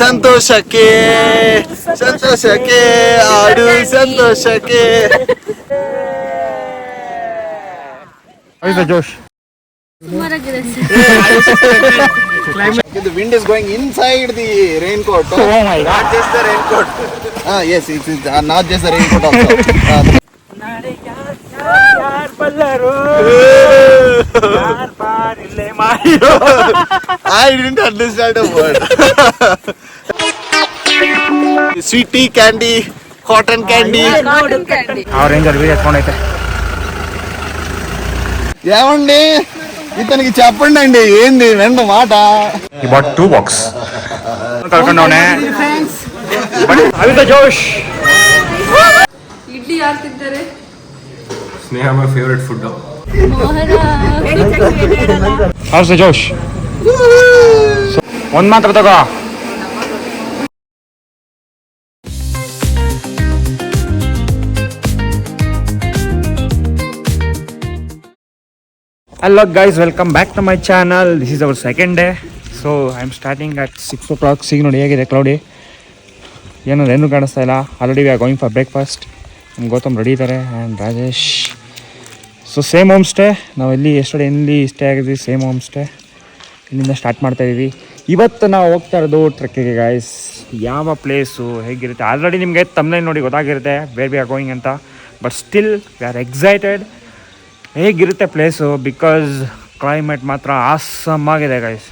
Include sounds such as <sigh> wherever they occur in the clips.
ಸಂತೋಷಕ್ಕೆ ಸಂತೋಷಕ್ಕೆ ಆಡು ಸಂತೋಷಕ್ಕೆ ಜೋಶ್ ಸುಮಾರಾಗಿದೆ The wind is going inside the raincoat. Oh my God. Not just the raincoat. Ah, yes, it's, it's uh, not just the raincoat also. Uh, ಯಾರ್ ಬಲ್ಲರು ಯಾರ್ ಪಾರಿಲ್ಲೆ I didn't understand a word. Sweet tea candy, cotton candy. ಅವ್ರ ranger video ಎತ್ಕೊಂಡೈತೆ ఏమండి ఇతనికి చెప్పండి అండి ఏంది రెండు మాట ಈ ಬಾಟ್ ಟೂ ಬಾಕ್ಸ್ ಕಳ್ಕೊಂಡವನೆ ಅವಿತ ಜೋಶ್ ಇಡ್ಲಿ ಯಾರು ತಿಂತಾರೆ Sneha my favourite food house Josh ಒಂದ್ ಮಾತ್ರ ತಗೋ hello guys welcome back to my channel this is our second day so I am starting at six o'clock ಸಿಗ್ ನೋಡಿ ಹೇಗಿದೆ ಕ್ಲೌಡಿ ಏನೋ ಏನು ಕಾಣಿಸ್ತಾ ಇಲ್ಲ. Already we are going for breakfast ನಮ್ಮ ಗೌತಮ್ ರೆಡಿ ಇದ್ದಾರೆ and Rajesh. So same home stay ನಾವು ಎಲ್ಲಿ ಎಷ್ಟೊಡೆ ಎಲ್ಲಿ ಸ್ಟೇ ಆಗಿದ್ವಿ ಸೇಮ್ ಹೋಮ್ ಸ್ಟೇ ಇಲ್ಲಿಂದ ಸ್ಟಾರ್ಟ್ ಮಾಡ್ತಾ ಇದೀವಿ. ಇವತ್ತು ನಾವು ಹೋಗ್ತಾ ಇರೋದು ಟ್ರಕ್ಕಿಗೆ ಗಾಯ್ಸ್ ಯಾವ ಪ್ಲೇಸು ಹೇಗಿರುತ್ತೆ? ಆಲ್ರೆಡಿ ನಿಮಗೆ ತಮ್ಮನೇ ನೋಡಿ ಗೊತ್ತಾಗಿರುತ್ತೆ ವೇರ್ ವಿ ಆರ್ ಗೋಯಿಂಗ್ ಅಂತ. But still we are excited ಹೇಗಿರುತ್ತೆ ಪ್ಲೇಸು ಬಿಕಾಸ್ ಕ್ಲೈಮೇಟ್ ಮಾತ್ರ ಆಸಮ್ ಆಗಿದೆ ಗೈಸ್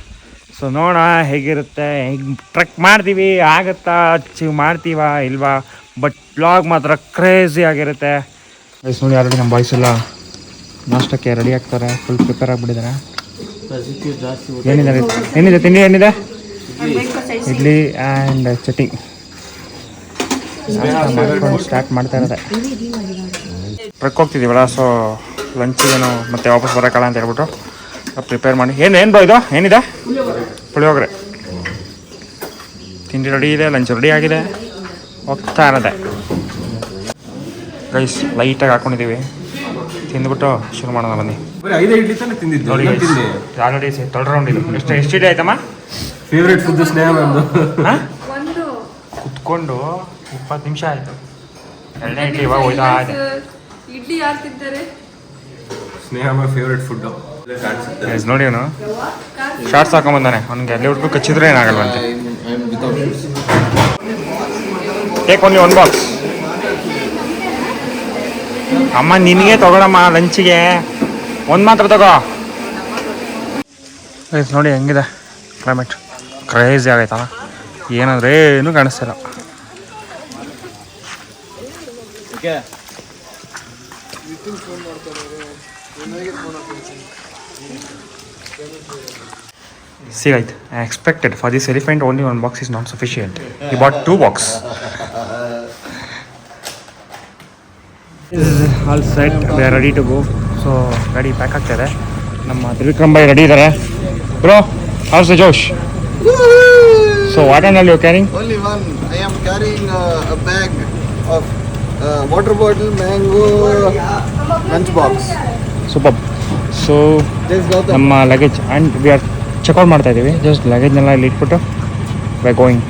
ಸೊ ನೋಡೋಣ ಹೇಗಿರುತ್ತೆ. ಹೆಂಗೆ ಟ್ರಕ್ ಮಾಡ್ತೀವಿ, ಆಗುತ್ತಾ ಅಚೀವ್ ಮಾಡ್ತೀವಾ ಇಲ್ವಾ? ಬಟ್ ಬ್ಲಾಗ್ ಮಾತ್ರ ಕ್ರೇಜಿ ಆಗಿರುತ್ತೆ. ಬಾಯ್ಸ್ ನೋಡಿ ಆಲ್ರೆಡಿ ನಮ್ಮ ಬಾಯ್ಸ್ ಎಲ್ಲ ನಾಷ್ಟಕ್ಕೆ ರೆಡಿ ಆಗ್ತಾರೆ ಫುಲ್ ಪ್ರಿಪೇರ್ ಆಗಿಬಿಟ್ಟಿದ್ದಾರೆ. ಏನಿದೆ ಏನಿದೆ, ತಿಂಡಿ ಏನಿದೆ? ಇಡ್ಲಿ ಆ್ಯಂಡ್ ಚಟ್ನಿ. ಮಾಡ್ಕೊಂಡು ಸ್ಟಾರ್ಟ್ ಮಾಡ್ತಾ ಇರೋದೆ. ಟ್ರಕ್ ಹೋಗ್ತಿದ್ದೀವಲ್ಲ ಸೊ ಏನು ಮತ್ತೆ ವಾಪಸ್ ಬರೋಕ್ಕಲ್ಲ ಅಂತ ಹೇಳ್ಬಿಟ್ಟು. ಪ್ರಿಪೇರ್ ಮಾಡಿ. ಏನು ಏನು ಬಾ ಇದು? ಏನಿದೆ? ಪುಳಿಯೋಗರೆ. ತಿಂಡಿ ರೆಡಿ ಇದೆ ಲಂಚ್ ರೆಡಿ ಆಗಿದೆ. ಹೋಗ್ತಾ ಇರೋದೆ. ರೈಸ್ ಲೈಟಾಗಿ ಹಾಕ್ಕೊಂಡಿದ್ದೀವಿ ತಿಂದ್ಬಿಟ್ಟು ಶುರು ಮಾಡೋಣ ಬನ್ನಿ. ನೋಡಿ ಆಲ್ರೆಡಿ ತೊಳ್ಡ್ ರೌಂಡ್ ಇದು. ಎಷ್ಟು ಎಷ್ಟು ಇಡಿ ಆಯ್ತಮ್ಮ? ಫೇವ್ರೆಟ್ ಫುಡ್ ಸ್ನೇಹ ಕುತ್ಕೊಂಡು ಇಪ್ಪತ್ತು ನಿಮಿಷ ಆಯಿತು. ಎರಡನೇ ಇಡ್ಲಿ ಇವಾಗ ಹೋಯ್ತಾ ಇದೆ. ಇಡ್ಲಿ ಯಾರು ತಿಂತಾರೆ? ಸ್ನೇಹ ಮೈ ಫುಡ್ಡು ನೋಡಿ ಅವನು ಶಾರ್ಟ್ಸ್ ಹಾಕೊಂಬಂದಾನೆ ಅಲ್ಲಿ ಹುಡುಗ ಕಚ್ಚಿದ್ರೆ ಏನಾಗಲ್ವಂತೆ ಟೇಕ್ ಓನ್ಲಿ ಒನ್ ಬಾಕ್ಸ್ ಅಮ್ಮ, ನಿನಗೆ ತಗೊಳಮ್ಮ ಲಂಚಿಗೆ. ಒಂದು ಮಾತ್ರ ತಗೋ. ನೋಡಿ ಹೆಂಗಿದೆ. ಕ್ಲೈಮೇಟ್ ಕ್ರೇಜಿ ಆಗೈತಲ್ಲ. ಏನಂದ್ರೆ ಏನು ಕಾಣಿಸ್ತಿಲ್ಲ. See, right, I expected for this elephant only one box is not sufficient. He bought two box. is all set. We are ready to go. So, ready pack ಆಗ್ತಾರೆ ನಮ್ಮ ತ್ರಿವಿಕ್ರಮ್ ಬಾಯ್ ರೆಡಿ ಇದ್ದಾರೆ bro house the Josh so what on all you carrying Only one. I am carrying uh, a bag of uh, water bottle, mango, lunch box. Super so ನಮ್ಮ luggage and we are checkout ಮಾಡ್ತಾ ಇದ್ದೀವಿ. Just ಲಗೇಜ್ನೆಲ್ಲ ಇಲ್ಲಿ ಇಟ್ಬಿಟ್ಟು why going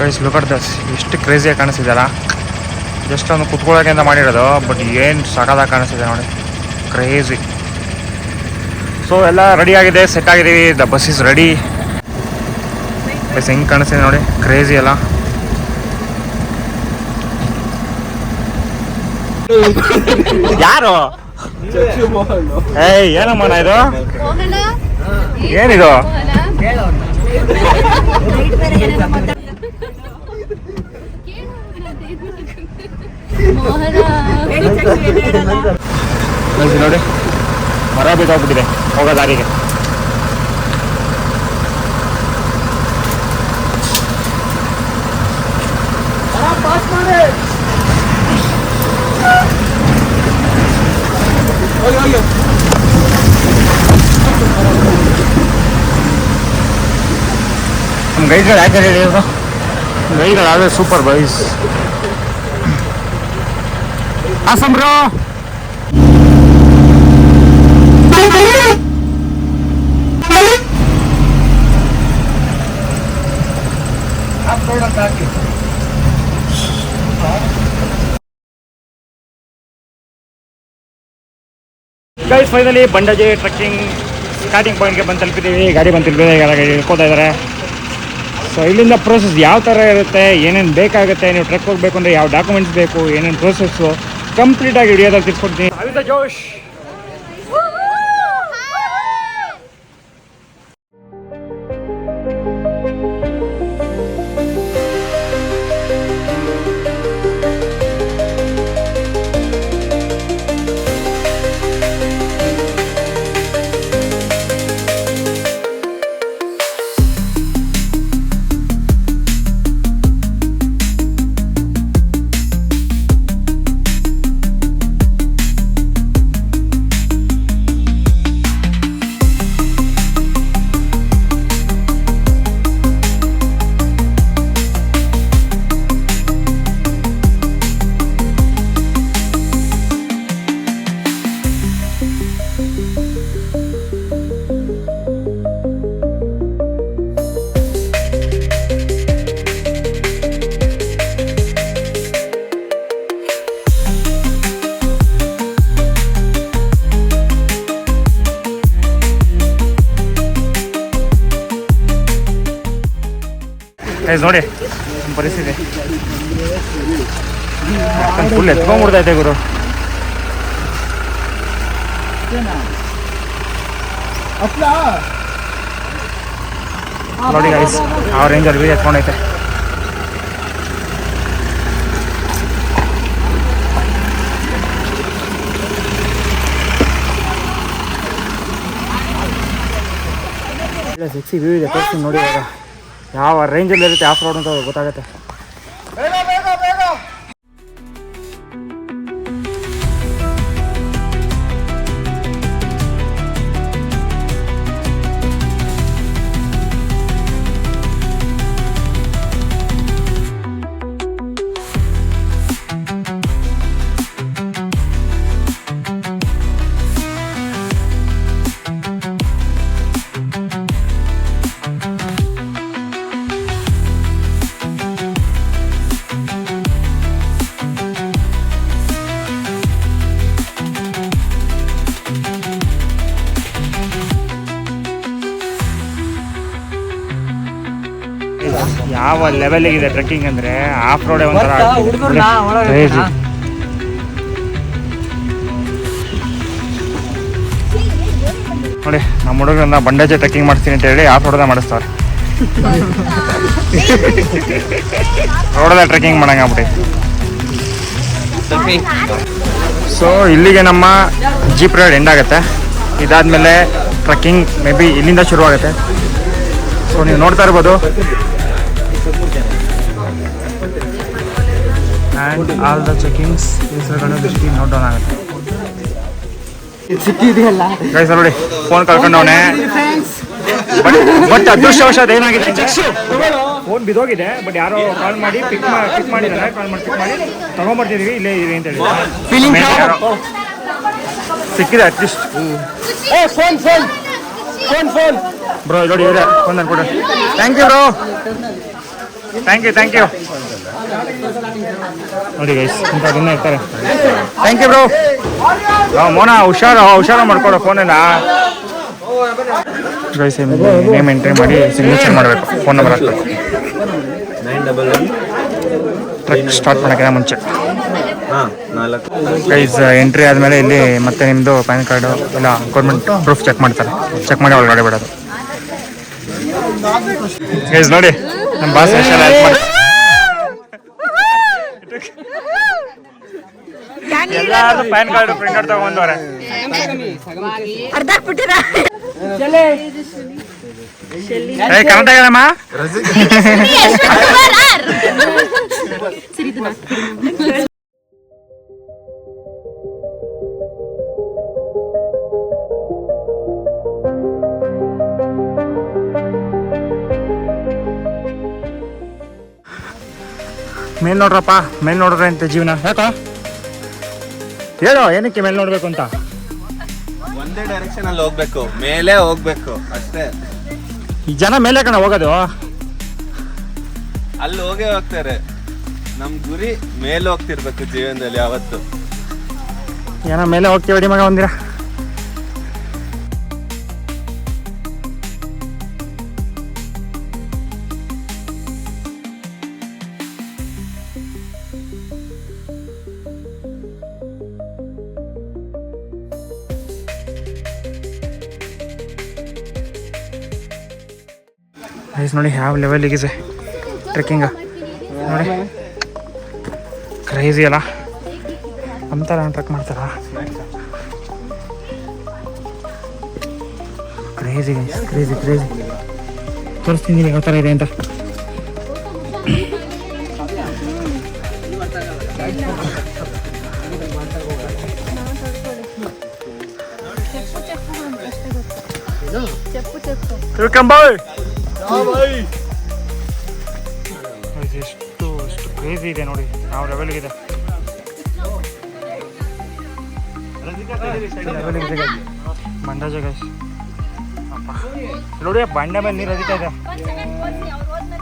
guys look at this ಎಷ್ಟು ಕ್ರೇಜಿಯಾಗಿ ಕಾಣಿಸ್ತಿದೆಯಲ್ಲ? Just ಒಂದು ಕುತ್ಕೊಳ್ಳೋಕೆ ಅಂತ ಮಾಡಿರೋದು ಬಟ್ ಏನು ಸಕದಾಗ ಕಾಣಿಸ್ತಿದೆ ನೋಡಿ. ಕ್ರೇಜಿ ಸೊ ಎಲ್ಲ ರೆಡಿ ಆಗಿದೆ ಸೆಟ್ ಆಗಿದ್ದೀವಿ. The bus is ready bus ಹೆಂಗೆ ಕಾಣಿಸ್ತಿದೆ ನೋಡಿ. ಕ್ರೇಜಿ ಅಲ್ಲ. <laughs> ಯಾರು? ಏಯ್ ಏನಮ್ಮ ಇದು? ಏನಿದು? ನೋಡಿ ನೋಡಿ. ಮರ ಬಿದ್ದೋಗ್ಬಿಟ್ಟಿದೆ. ಹೋಗೋ ದಾರಿಗೆ. ಗೈಡ್ಗಳು ಯಾಕೆ ಹೇಳಿ ಇವರು? ಬೈಕ್ಗಳು ಆದರೆ super bikes awesome bro. Guys finally Bandaje trekking starting ಪಾಯಿಂಟ್ಗೆ ಬಂದು ತಲುಪಿದ್ದೀವಿ. ಗಾಡಿ ಬಂದು ತಲುಪಿದೆ ಇಳ್ಕೊತಾ ಇದ್ದಾರೆ. ಸೊ ಇಲ್ಲಿಂದ ಪ್ರೋಸೆಸ್ ಯಾವ ಥರ ಇರುತ್ತೆ, ಏನೇನು ಬೇಕಾಗುತ್ತೆ, ನೀವು ಟ್ರಕ್ ಹೋಗಬೇಕು ಅಂದರೆ ಯಾವ ಡಾಕ್ಯುಮೆಂಟ್ಸ್ ಬೇಕು, ಏನೇನು ಪ್ರೋಸೆಸ್ಸು ಕಂಪ್ಲೀಟಾಗಿ ವಿಡಿಯೋದಲ್ಲಿ ತಿಳ್ಸ್ಕೊಡ್ತೀನಿ. ಜೋಶ್. ನೋಡಿ ಪರಿಸ್ಥಿತಿ. ಫುಲ್ ಎತ್ಕೊಂಡ್ಬಿಡ್ತೈತೆ ಗುರು. ನೋಡಿ ಗೈಸ್ ಆ ರೇಂಜಲ್ಲಿ ಅಲ್ಲಿ ಎತ್ಕೊಂಡೈತೆ. ಸಿಕ್ಸಿ ವ್ಯೂ ಇದೆ, ತೋರಿಸ್ತೀನಿ ನೋಡಿ ಇವಾಗ. ಯಾವ ರೇಂಜಲ್ಲಿ ಇರುತ್ತೆ ಆಫ್ ರೋಡ್ ಅಂತ ಗೊತ್ತಾಗುತ್ತೆ. ಯಾವ ಇದೆ ಟ್ರೆಕ್ಕಿಂಗ್ ಅಂದ್ರೆ ಆಫ್ ರೋಡ್ ಒಂಥರ. ನೋಡಿ ನಮ್ಮ ಹುಡುಗರನ್ನ ಬಂಡೇಜೆ ಟ್ರೆಕ್ಕಿಂಗ್ ಮಾಡ್ತೀನಿ ಅಂತ ಹೇಳಿ ಆಫ್ ರೋಡ್ ಮಾಡಿಸ್ತಾರೆ. ರೋಡಲ್ಲಿ ಟ್ರೆಕ್ಕಿಂಗ್ ಮಾಡಂಗ ಆಗ್ಬಿಟ್ಟು ಸೊ ಇಲ್ಲಿಗೆ ನಮ್ಮ ಜೀಪ್ ರೈಡ್ ಎಂಡ್ ಆಗುತ್ತೆ. ಇದಾದ್ಮೇಲೆ ಟ್ರೆಕ್ಕಿಂಗ್ ಮೇ ಬಿ ಇಲ್ಲಿಂದ ಶುರುವಾಗುತ್ತೆ. ಸೊ ನೀವು ನೋಡ್ತಾ ಇರ್ಬೋದು. ಆ್ಯಂಡ್ ಆಲ್ ದ ಚೆಕಿಂಗ್ಸ್ ಹೆಸರುಗಳು ದೃಷ್ಟಿ ನೋಟ್ ಡೌನ್ ಆಗುತ್ತೆ ಗೈಸ್ ನೋಡಿ ಫೋನ್ ಕಳ್ಕೊಂಡವನೆ. ಬಟ್ ಅದೃಷ್ಟವಶಾತ್ ಏನಾಗಿದೆ ಫೋನ್ ಬಿದೋಗಿದೆ ಬಟ್ ಯಾರೋ ಕಾಲ್ ಮಾಡಿ ಪಿಕ್ ಪಿಕ್ ಮಾಡಿದ್ದಾರೆ ಕಾಲ್ ಮಾಡಿ ಪಿಕ್ ಮಾಡಿ. ತಗೊಂಬರ್ತಿದೀವಿ ಇಲ್ಲೇ ಇದೀವಿ ಅಂತ ಹೇಳಿ ಸಿಕ್ಕಿದೆ at least phone phone phone phone bro ನೋಡಿ ಇವರೇ ಫೋನ್ ಕೊಡು thank you bro thank you thank you ನೋಡಿ ಗೈಸ್ ಇಂಥ ದಿನ ಇರ್ತಾರೆ. ಥ್ಯಾಂಕ್ ಯು ಬ್ರೋ ಮೋನ ಹುಷಾರು ಹುಷಾರು ಮಾಡ್ಕೊಡೋ ಫೋನಿನ ಗೈಸ್ ನೇಮ್ ಎಂಟ್ರಿ ಮಾಡಿ ಸಿಗ್ನೇಚರ್ ಮಾಡಬೇಕು. ಫೋನ್ ನಂಬರ್ ಹಾಕ್ಬೇಕು. ಟ್ರಕ್ ಸ್ಟಾರ್ಟ್ ಮಾಡೋಕ್ಕಿಂತ ಮುಂಚೆ. ಹಾಂ ಗೈಸ್ ಎಂಟ್ರಿ ಆದಮೇಲೆ ಇಲ್ಲಿ ಮತ್ತೆ ನಿಮ್ಮದು ಪ್ಯಾನ್ ಕಾರ್ಡು ಇಲ್ಲ ಗೌರ್ಮೆಂಟ್ ಪ್ರೂಫ್ ಚೆಕ್ ಮಾಡ್ತಾರೆ. ಚೆಕ್ ಮಾಡಿ ಒಳಗಡೆ ಬಿಡೋದು. ಗೈಸ್ ನೋಡಿ. ನಮ್ಮ ಬಾಸ್ ಎಷ್ಟೆಲ್ಲ ಹೆಲ್ಪ್ ಮಾಡಿ. ಎಲ್ಲಾರು ಪ್ಯಾನ್ ಕಾರ್ಡ್ ಪ್ರಿಂಟ್ ಔಟ್ ತಗೊಂಡ್ರೆ ಏ ಕನ್ನಡ ಹೇಳಮ್ಮ ಮೇಲ್ ನೋಡ್ರಪ್ಪ ಮೇಲ್ ನೋಡ್ರೆ ಅಂತ ಜೀವನ. ಯಾಕ? ಹೇಳೋ ಏನಕ್ಕೆ ಮೇಲ್ ನೋಡ್ಬೇಕು ಅಂತ? ಒಂದೇ ಡೈರೆಕ್ಷನ್ ಅಲ್ಲಿ ಹೋಗ್ಬೇಕು ಮೇಲೆ ಹೋಗ್ಬೇಕು ಅಷ್ಟೇ. ಈ ಜನ ಮೇಲೆ ಕಣ ಹೋಗೋದು. ಅಲ್ಲಿ ಹೋಗೇ ಹೋಗ್ತಾರೆ. ನಮ್ ಗುರಿ ಮೇಲೆ ಹೋಗ್ತಿರ್ಬೇಕು ಜೀವನದಲ್ಲಿ ಯಾವತ್ತು. ಏನೋ ಮೇಲೆ ಹೋಗ್ತೀವಿ ಮಗ ಒಂದಿರ ಗೈಸ್ ನೋಡಿ ಯಾವ ಲೆವೆಲಿಗೆ ಲೆವೆಲಿಗಿದೆ ಟ್ರೆಕ್ಕಿಂಗ ನೋಡಿ. ಕ್ರೇಜಿ ಅಲ್ಲ. ಅಂತಾರ ಟ್ರೆಕ್ ಮಾಡ್ತಾರ. ಕ್ರೇಜಿ ಗೈಸ್ ಕ್ರೇಜಿ ಕ್ರೇಜಿ ತೋರಿಸ್ತೀನಿ ಯಾವ ಥರ ಇದೆ ಅಂತ. ತಿಳ್ಕೊಂಬ ಎಷ್ಟು ಎಷ್ಟು ಕ್ರೇಜಿ ಇದೆ ನೋಡಿ. ನಾವು ಲೆವೆಲ್ಗಿದೆ ಬಂಡಾಜ ಗೈಸ್ ಅಪ್ಪ. ನೋಡಿ ಬಂಡೆ ಮೇಲೆ ನೀರು ಹರಿತಾ ಇದೆ.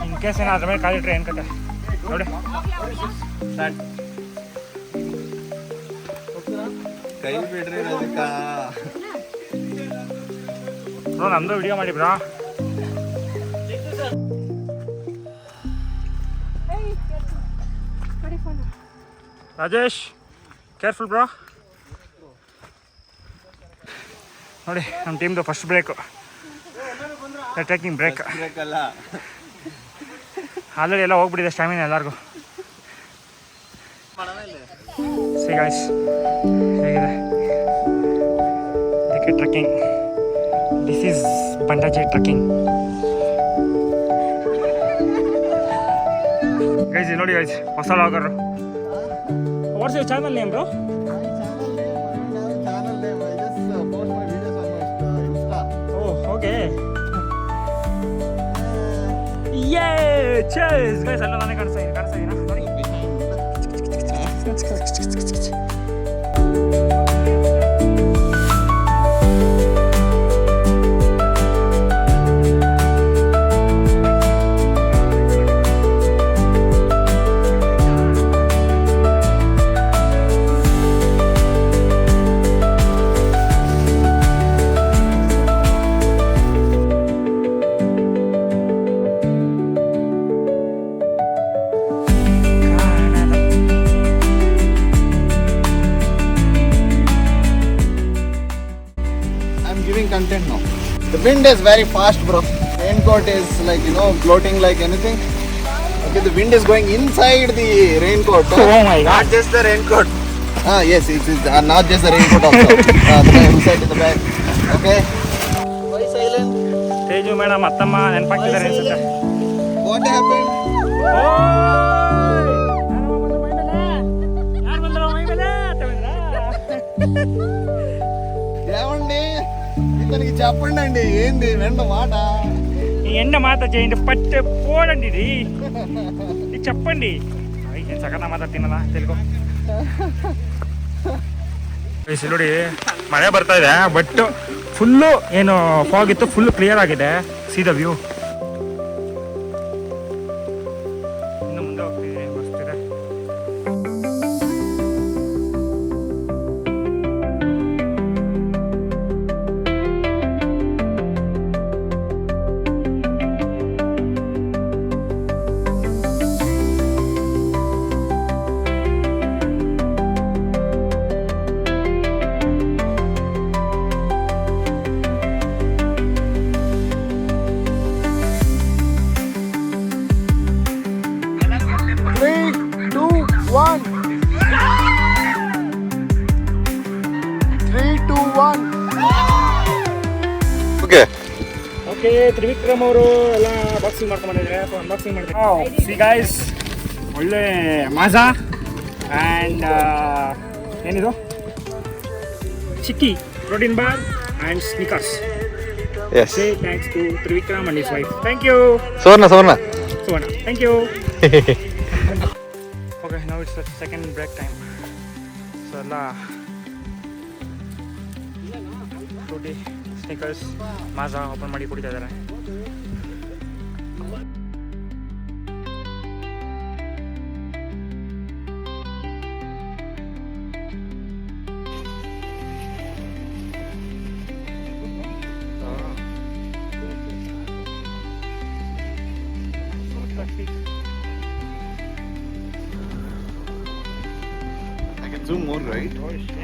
ಇನ್ ಕೇಸ್ ಏನೋ ಅದ್ರ ಮೇಲೆ ಕಾಲಿಟ್ರೆ ಏನು ಕತೆ? ನೋಡಿ. ಕೈ ಬಿಡ್ರಿ ಬ್ರೋ ನಮ್ದು ವಿಡಿಯೋ ಮಾಡಿ ಬ್ರಾ. ರಾಜೇಶ್ ಕೇರ್ಫುಲ್ ಬ್ರೋ ನೋಡಿ ನಮ್ಮ ಟೀಮ್ದು first break trekking break already ಎಲ್ಲ ಹೋಗ್ಬಿಟ್ಟಿದೆ ಸ್ಟ್ಯಾಮಿನ ಎಲ್ಲರಿಗೂ. ಸಿ ಗಾಯ್ಸ್ ಹೇಗಿದೆ? ಇದಕ್ಕೆ trekking this is Bandaje trekking guys ನೋಡಿ ಗೈಸ್ ಹೊಸ vlogger what's you channel name bro oh okay yeah chase guys ಎಲ್ಲ ನನಗೆ ಕಾಣಿಸ್ತಾ ಇದೆ ಕಾಣಿಸ್ತಾ ಇದೀನಾ ನೋಡಿ content now. The wind is very fast, bro. Raincoat is like, you know, floating like anything. Okay, the wind is going inside the raincoat. Oh, oh my god. Not just the raincoat. Ah, yes, it is uh, not just the raincoat also. uh, the guy inside the back Okay. Why silent? Teju madam, attama, then pakki What happened? Oh! ఇతనికి చెప్పండి అండి ఏంది వెంట మాట ఈ ఎండ మాత చేయండి పట్టే పోడండి ఇది ఇది చెప్పండి ಅಯ್ಯ, ಏನ್ ಸಕತ್ತ ಮಾತಾಡ್ತೀನಲ್ಲ ತೆಲುಗು ಗೈಸ್, ಇಲ್ಲಿ ನೋಡಿ ಮಳೆ ಬರ್ತಾ ಇದೆ ಬಟ್ ಫುಲ್ಲು ಏನು ಫಾಗ್ ಇತ್ತು ಫುಲ್ ಕ್ಲಿಯರ್ ಆಗಿದೆ ಸೀದಾ ವ್ಯೂ ತ್ರಿವಿಕ್ರಮ್ ಅವರು ಎಲ್ಲ ಬಾಕ್ಸಿಂಗ್ ಮಾಡ್ಕೊಂಡಿದ್ದಾರೆ ಸೊ ಅನ್ಬಾಕ್ಸಿಂಗ್ ಮಾಡ್ತಾರೆ ಸಿ ಗಾಯ್ಸ್ ಒಳ್ಳೆ ಮಾಜಾ. ಆ್ಯಂಡ್ ಏನಿದು? Chikki protein bar and Snickers yes say thanks to Trivikram and his wife thank you Suvarna Suvarna. Suvarna. Thank you okay ನಾವು it's second break time so ಎಲ್ಲ Frooti Snickers ಮಾಜಾ open ಮಾಡಿ ಕುಡಿತಾ ಇದ್ದಾರೆ. two more, right?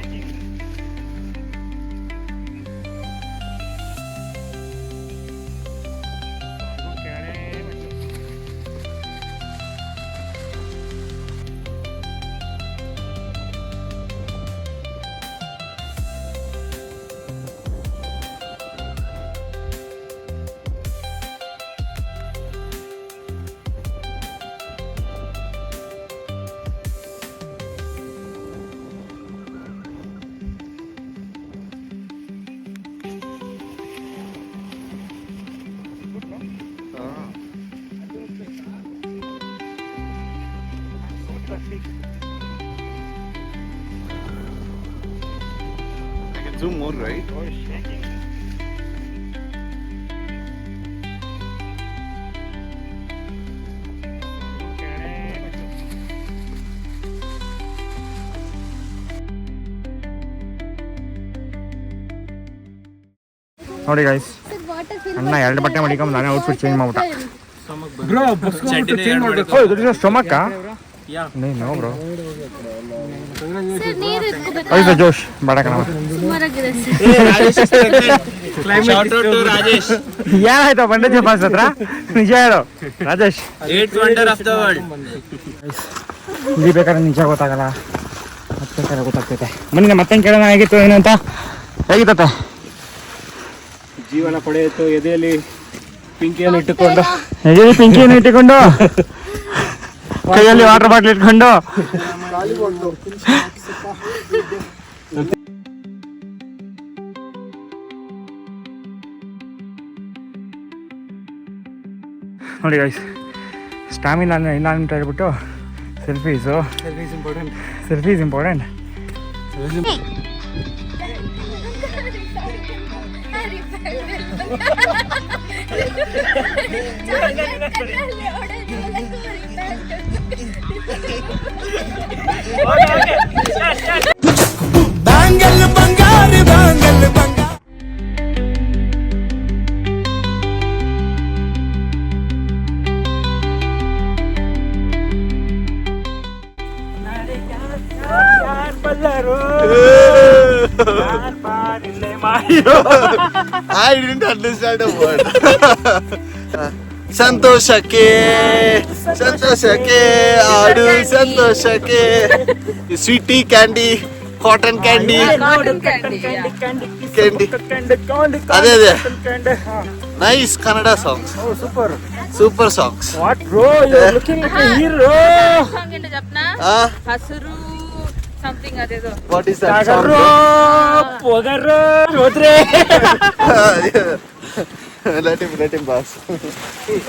I can zoom more, right? ನೋಡಿ guys ಅಣ್ಣ ಎರಡು ಬಟ್ಟೆ ಮಡಿಕೊಂಡ್ ನಾನೇ ಔಟ್ಫಿಟ್ ಚೇಂಜ್ ಮಾಡ್ಬಿಟ್ಟ. ಸ್ಟೊಮಕ್ಕ ನೋ ಬ್ರೋ ಸರ್ ನೀರು ಇಟ್ಕೋಬೇಕು? ಐದು ಜೋಶ್ ಬೇಡ. ಕಣ ಏನಾಯ್ತು ಬಂಡೆ ಜಪಾಸ್ ಹತ್ರ? ನಿಜ ಹೇಳು. ರಾಜೇಶ್. ಇಲ್ಲಿ ಬೇಕಾದ್ರೆ ನಿಜ ಗೊತ್ತಾಗಲ್ಲ. ಮತ್ತೆ ಕೇಳ ಗೊತ್ತಾಗ್ತೈತೆ. ಮೊನ್ನೆ ಮತ್ತೆ ಕೇಳೋಣ ಹೇಗಿತ್ತು ಏನು ಅಂತ? ಹೇಗಿತ್ತ ಜೀವನ ಪಡೆಯಿತು ಎದೆಯಲ್ಲಿ ಪಿಂಕಿಯನ್ನು ಇಟ್ಟುಕೊಂಡು. ಎದೆಯಲ್ಲಿ ಪಿಂಕಿಯನ್ನು ಇಟ್ಟುಕೊಂಡು? <laughs> ಕೈಯಲ್ಲಿ ವಾಟರ್ ಬಾಟ್ಲ್ ಇಟ್ಕೊಂಡು. ನೋಡಿ ಗೈಸ್ ಸ್ಟಾಮಿನಾ ಇಲ್ಲ ಅಂತ ಹೇಳ್ಬಿಟ್ಟು selfies selfie selfies important I didn't understand a word. ಸಂತೋಷಕ್ಕೆ ಸಂತೋಷಕ್ಕೆ ಆಡು ಸಂತೋಷಕ್ಕೆ sweety candy cotton candy candy ಅದೇ ಅದೇ nice Kannada songs super super songs what bro you looking like a hero ಹಂಗೇನು ಜಪ್ನ ಹಸಿರು ಸಮಥಿಂಗ್ ಅದೇದು ವಾಟ್ ಇಸ್ ದಟ್ ಸಾಗರೋ ಪೊಗರೋ ಹೋದ್ರೆ let him let <laughs> him boss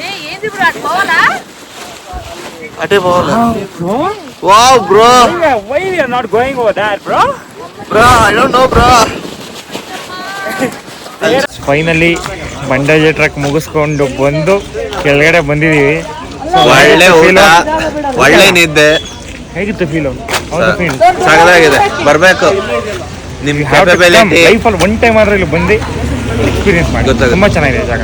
ఏ ఏంది బ్రో అటు పోవాలా ಅಟೇ ball bro wow bro why we are not going over that bro bro I don't know bro finally Bandaje trek ಮುಗಿಸ್ಕೊಂಡು ಬಂದು ಕೆಳಗಡೆ ಬಂದಿದೀವಿ ಒಳ್ಳೆ ಊಟ ಒಳ್ಳೆ ನಿದ್ದೆ ಹೇಗಿತ್ತು ಫೀಲು ಹೌದು ಫೀಲ್ ಸಗದಾಗಿದೆ ಬರ್ಬೇಕು ನಿಮ್ capability ಲೈಫಲ್ಲಿ ಒನ್ ಟೈಮ್ ಆದ್ರೆ ಇಲ್ಲಿ ಬಂದು ಎಕ್ಸ್ಪೀರಿಯನ್ಸ್ ಮಾಡಿ. ತುಂಬ ಚೆನ್ನಾಗಿದೆ ಜಾಗ.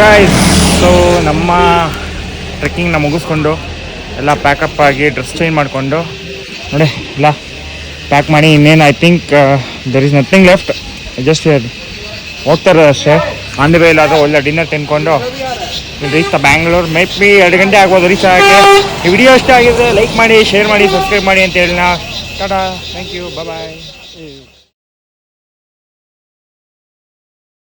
ಗಾಯ್ಸ್ ಸೊ ನಮ್ಮ ಟ್ರೆಕ್ಕಿಂಗ್ನ ಮುಗಿಸ್ಕೊಂಡು ಎಲ್ಲ ಪ್ಯಾಕಪ್ ಆಗಿ ಡ್ರೆಸ್ ಚೇಂಜ್ ಮಾಡಿಕೊಂಡು ನೋಡಿ ಎಲ್ಲ ಪ್ಯಾಕ್ ಮಾಡಿ ಇನ್ನೇನು I think there is nothing left just ಹೋಗ್ತಾರೆ ಅಷ್ಟೇ. ಆನ್ ದಿ ವೇಲ್ ಆದರೂ ಒಳ್ಳೆ ಡಿನ್ನರ್ ತಿನ್ಕೊಂಡು reach the Bangalore maybe ಎರಡು ಗಂಟೆ ಆಗ್ಬೋದು ರೀಚ್ ಆಗಿ ಈ ವಿಡಿಯೋ ಇಷ್ಟ ಆಗಿದೆ ಲೈಕ್ ಮಾಡಿ ಶೇರ್ ಮಾಡಿ ಸಬ್ಸ್ಕ್ರೈಬ್ ಮಾಡಿ ಅಂತ ಹೇಳಿ ಟಾಟಾ ಥ್ಯಾಂಕ್ ಯು ಬಾಯ್